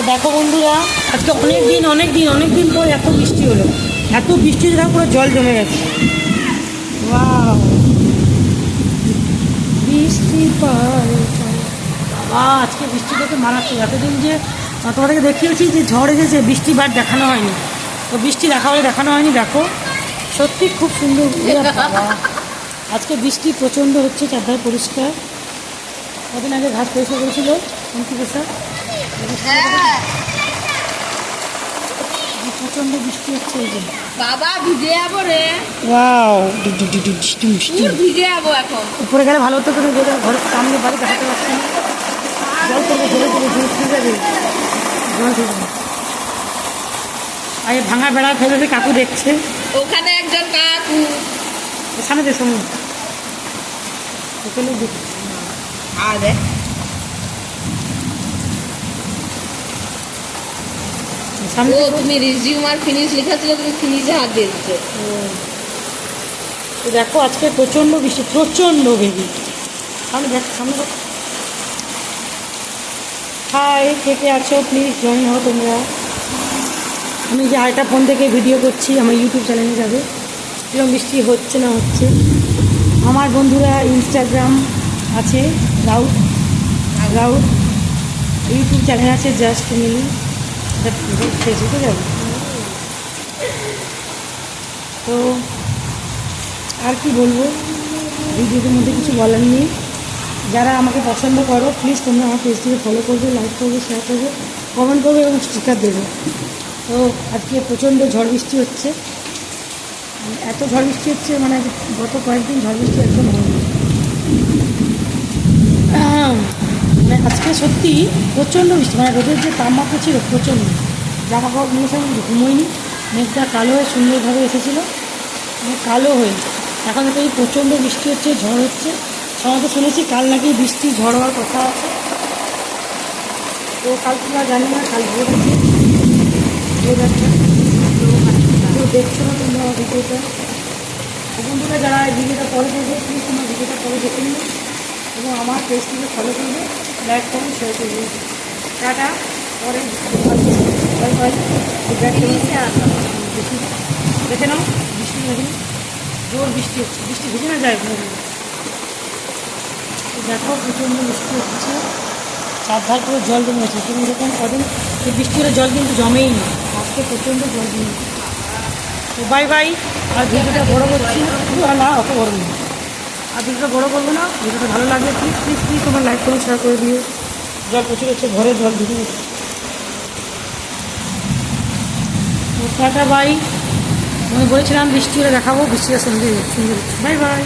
তো দেখো বন্ধুরা, আজকে অনেক দিন অনেক দিন অনেক দিন পর এত বৃষ্টি হলো। এত বৃষ্টি দেখো পুরো জল জমে গেছে! বৃষ্টি বাবা, আজকে বৃষ্টি দেখে মারাত্মক। এতদিন যে তোমাদেরকে দেখিয়েছি যে ঝড় এসেছে বৃষ্টি বার দেখানো হয়নি। তো বৃষ্টি দেখা হলে দেখানো হয়নি, দেখো। সত্যি খুব সুন্দর আজকে বৃষ্টি প্রচণ্ড হচ্ছে, চারধার পরিষ্কার। কদিন আগে ঘাস পরিষ্কার করেছিল অঙ্কিত স্যার প্রচণ্ড বৃষ্টি হচ্ছে এই যে। বাবা ভিজে যাব রে। ওয়াও। ভিজে যাব এখন। উপরে গেলে ভালো হতো কিন্তু ঘরের সামনে বাড়ি দেখাতে পারছি না। জল করবে জলে করবে জল ঠিক যাবে জল ঠিক যাবে ভাঙা বেড়া ফেলে কাকু দেখছে। ওখানে একজন কাকু। সামনে ওখানে দেখ। আর। দেখ ও তুমি রিজিউম আর ফিনিশ লেখা ছিল তুমি ফিনিশে হাত দিয়ে দিচ্ছ। দেখো, আজকে প্রচণ্ড বৃষ্টি, প্রচণ্ড বেবি। সামনে দেখ, সামনে হাই কে কে আছো? প্লিজ জয়েন হও তোমরা। আমি যে আরেকটা ফোন থেকে ভিডিও করছি, আমার ইউটিউব চ্যানেলে যাবে। এরকম বৃষ্টি হচ্ছে না হচ্ছে। আমার বন্ধুরা ইনস্টাগ্রাম আছে রাউট রাউট ইউটিউব চ্যানেল আছে জাস্ট মিলি। তো আর কি বলব? ভিডিওর মধ্যে কিছু বলার নেই। যারা আমাকে পছন্দ করো প্লিজ তোমরা আমার পেজটিকে ফলো করবে লাইক করবে শেয়ার করবে কমেন্ট করবে এবং স্টিকার দেবে। তো আজকে প্রচণ্ড ঝড় বৃষ্টি হচ্ছে। এত ঝড় বৃষ্টি হচ্ছে মানে গত কয়েকদিন ঝড় বৃষ্টি একদম হয়নি। মানে আজকে সত্যি প্রচণ্ড বৃষ্টি মানে রোদের যে তাপমাত্রা ছিল প্রচণ্ড। জামা কাপড় নিয়ে এসে আমি ঘুমোইনি মেঘটা কালো হয়ে সুন্দরভাবে এসেছিল মানে কালো হয়ে। এখন তো এই প্রচণ্ড বৃষ্টি হচ্ছে, ঝড় হচ্ছে। সবাই শুনেছি কাল নাকি বৃষ্টি, ঝড় হওয়ার কথা আছে। তো কাল তোমরা জানি না, কাল ভোর দেখছ না তোমরা ভিডিওটা? তো বন্ধুরা, যারা ভিডিওটা পরে দেখবে প্লিজ তোমার ভিডিওটা পরে দেখে নিও। এবং আমার পেজটিকে ফলো করবে। লাইক করবে শেয়ার করবে টাটা পরে দেখে নাও বৃষ্টি দেখে জোর বৃষ্টি হচ্ছে বৃষ্টি ভিজে না যায় দেখো প্রচণ্ড বৃষ্টি হচ্ছে চারধার করে জল জমে আছে তুমি যখন কদিন সেই বৃষ্টি হলে জল কিন্তু জমেই না আজকে প্রচণ্ড জল জমে। তো বাই বাই আর ভিডিওটা বড় করছি না অত বড় না আর ভিডিওটা বড় করব না ভিডিওটা ভালো লাগবে প্লিজ প্লিজ প্লিজ তোমার লাইক করে শেয়ার করে দিও। জল প্রচুর হচ্ছে ঘরে জল ঢুকে গেছে টাটা বাই আমি বলেছিলাম বৃষ্টি হলে দেখাবো বৃষ্টিটা সুন্দর সুন্দর বাই বাই